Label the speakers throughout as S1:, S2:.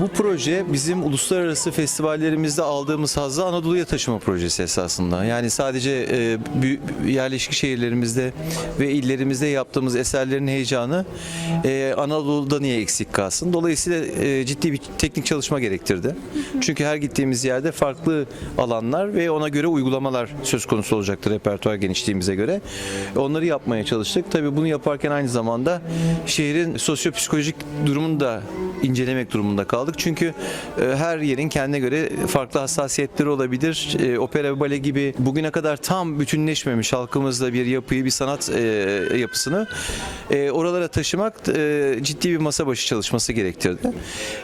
S1: Bu proje bizim uluslararası festivallerimizde aldığımız hazzı Anadolu'ya taşıma projesi esasında. Yani sadece e, yerleşik şehirlerimizde ve illerimizde yaptığımız eserlerin heyecanı e, Anadolu'da niye eksik kalsın? Dolayısıyla e, ciddi bir teknik çalışma gerektirdi. Çünkü her gittiğimiz yerde farklı alanlar ve ona göre uygulamalar söz konusu olacaktır repertuar genişliğimize göre. Onları yapmaya çalıştık. Tabii bunu yaparken aynı zamanda şehrin sosyopsikolojik durumunu da incelemek durumunda kaldık. Çünkü e, her yerin kendine göre farklı hassasiyetleri olabilir. E, opera ve bale gibi bugüne kadar tam bütünleşmemiş halkımızda bir yapıyı, bir sanat e, yapısını oralara taşımak ciddi bir masa başı çalışması gerektirdi.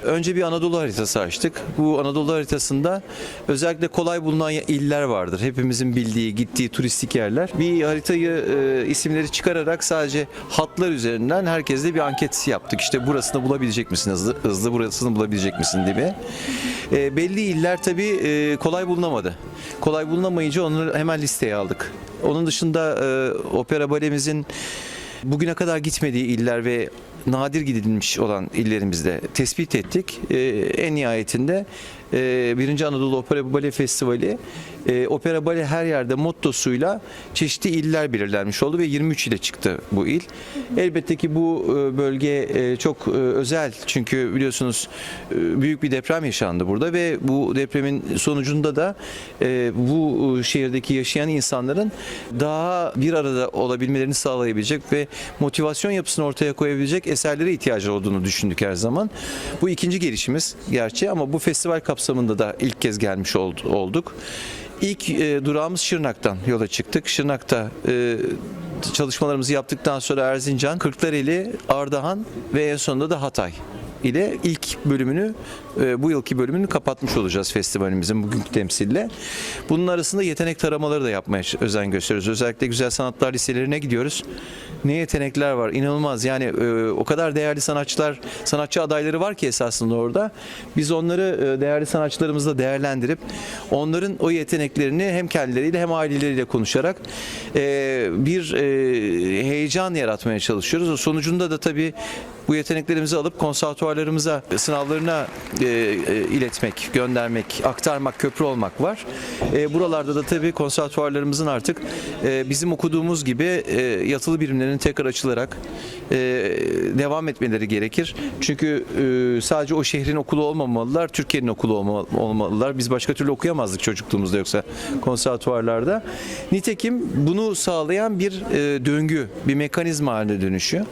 S1: Önce bir Anadolu haritası açtık. Bu Anadolu haritasında özellikle kolay bulunan iller vardır. Hepimizin bildiği, gittiği turistik yerler. Bir haritayı isimleri çıkararak sadece hatlar üzerinden herkesle bir anket yaptık. İşte burasını bulabilecek misin hızlı, hızlı burasını bulabilecek misin gibi. E, belli iller tabii e, kolay bulunamadı. Kolay bulunamayınca onları hemen listeye aldık. Onun dışında e, opera balemizin bugüne kadar gitmediği iller ve nadir gidilmiş olan illerimizde tespit ettik. Ee, en nihayetinde e, 1. Anadolu Opera Bale Festivali e, Opera Bale her yerde mottosuyla çeşitli iller belirlenmiş oldu ve 23 ile çıktı bu il. Elbette ki bu e, bölge e, çok e, özel çünkü biliyorsunuz büyük bir deprem yaşandı burada ve bu depremin sonucunda da bu şehirdeki yaşayan insanların daha bir arada olabilmelerini sağlayabilecek ve motivasyon yapısını ortaya koyabilecek eserlere ihtiyacı olduğunu düşündük her zaman. Bu ikinci gelişimiz gerçi ama bu festival kapsamında da ilk kez gelmiş ol- olduk. İlk e, durağımız Şırnak'tan yola çıktık. Şırnak'ta e, çalışmalarımızı yaptıktan sonra Erzincan, Kırklareli, Ardahan ve en sonunda da Hatay ile ilk bölümünü e, bu yılki bölümünü kapatmış olacağız festivalimizin bugünkü temsille. Bunun arasında yetenek taramaları da yapmaya özen gösteriyoruz. Özellikle güzel sanatlar liselerine gidiyoruz. Ne yetenekler var inanılmaz yani e, o kadar değerli sanatçılar sanatçı adayları var ki esasında orada. Biz onları e, değerli sanatçılarımızla değerlendirip onların o yeteneklerini hem kendileriyle hem aileleriyle konuşarak bir heyecan yaratmaya çalışıyoruz. O sonucunda da tabii bu yeteneklerimizi alıp konservatuvarlarımıza, sınavlarına e, e, iletmek, göndermek, aktarmak, köprü olmak var. E, buralarda da tabii konservatuvarlarımızın artık e, bizim okuduğumuz gibi e, yatılı birimlerinin tekrar açılarak e, devam etmeleri gerekir. Çünkü e, sadece o şehrin okulu olmamalılar, Türkiye'nin okulu olma- olmalılar. Biz başka türlü okuyamazdık çocukluğumuzda yoksa konservatuvarlarda. Nitekim bunu sağlayan bir e, döngü, bir mekanizma haline dönüşüyor.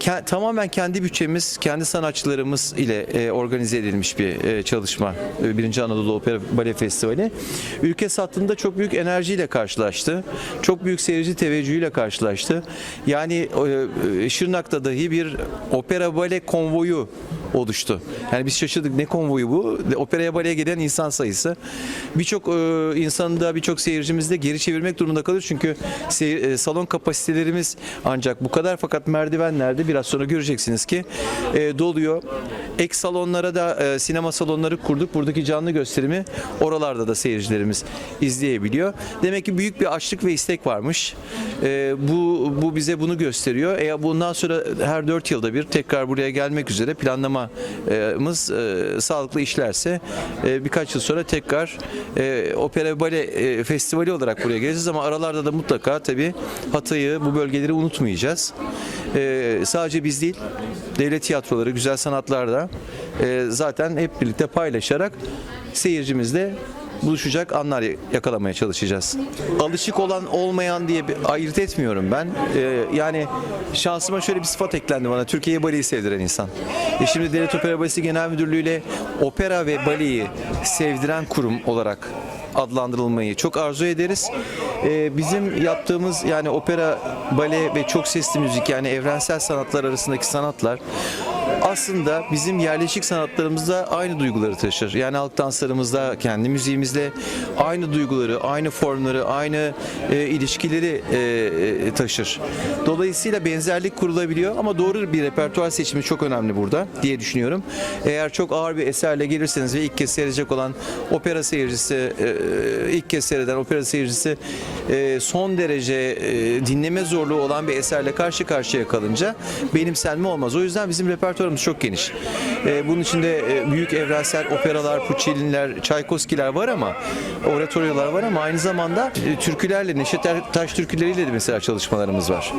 S1: Ke- tamamen kendi bütçemiz, kendi sanatçılarımız ile e, organize edilmiş bir e, çalışma. E, 1. Anadolu Opera Bale Festivali. Ülke sattığında çok büyük enerjiyle karşılaştı. Çok büyük seyirci teveccühüyle karşılaştı. Yani e, e, Şırnak'ta dahi bir opera bale konvoyu oluştu. Yani biz şaşırdık ne konvoyu bu? Operaya baleye giden insan sayısı. Birçok e, insanı da birçok seyircimizi de geri çevirmek durumunda kalıyor. Çünkü seyir- e, salon kapasitelerimiz ancak bu kadar fakat merdivenlerde biraz sonra göreceksiniz ki e, doluyor. Ek salonlara da e, sinema salonları kurduk. Buradaki canlı gösterimi oralarda da seyircilerimiz izleyebiliyor. Demek ki büyük bir açlık ve istek varmış. E, bu bu bize bunu gösteriyor. Eğer bundan sonra her 4 yılda bir tekrar buraya gelmek üzere planlamamız e, sağlıklı işlerse e, birkaç yıl sonra tekrar e, opera bale e, festivali olarak buraya geleceğiz ama aralarda da mutlaka tabii Hatay'ı bu bölgeleri unutmayacağız. E, sadece biz değil devlet tiyatroları, güzel sanatlar da e, zaten hep birlikte paylaşarak seyircimizle buluşacak anlar yakalamaya çalışacağız. Alışık olan olmayan diye bir ayırt etmiyorum ben. Ee, yani şansıma şöyle bir sıfat eklendi bana. Türkiye'ye baleyi sevdiren insan. E şimdi Devlet Opera Balesi Genel Müdürlüğü ile opera ve baleyi sevdiren kurum olarak adlandırılmayı çok arzu ederiz. Ee, bizim yaptığımız yani opera, bale ve çok sesli müzik yani evrensel sanatlar arasındaki sanatlar aslında bizim yerleşik sanatlarımızda aynı duyguları taşır. Yani halk danslarımızda, kendi müziğimizle aynı duyguları, aynı formları, aynı e, ilişkileri e, e, taşır. Dolayısıyla benzerlik kurulabiliyor ama doğru bir repertuar seçimi çok önemli burada diye düşünüyorum. Eğer çok ağır bir eserle gelirseniz ve ilk kez seyredecek olan opera seyircisi, e, ilk kez seyreden opera seyircisi e, son derece e, dinleme zorluğu olan bir eserle karşı karşıya kalınca benimsenme olmaz. O yüzden bizim repertuarımız repertuarımız çok geniş. E, bunun içinde e, büyük evrensel operalar, Puccini'ler, Çaykovski'ler var ama oratoryolar var ama aynı zamanda e, türkülerle, Neşet Ertaş türküleriyle de mesela çalışmalarımız var.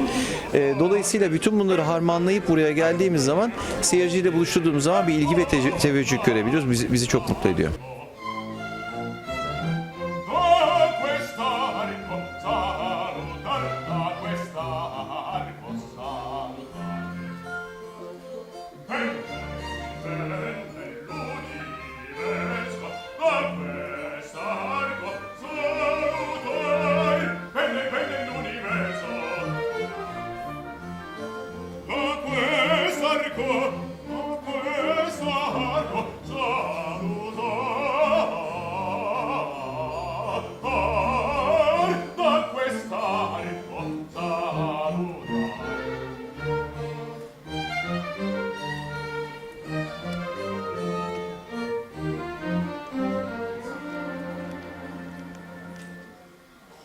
S1: E, dolayısıyla bütün bunları harmanlayıp buraya geldiğimiz zaman seyirciyle buluşturduğumuz zaman bir ilgi ve te- teveccüh görebiliyoruz. Bizi, bizi çok mutlu ediyor. Senhor.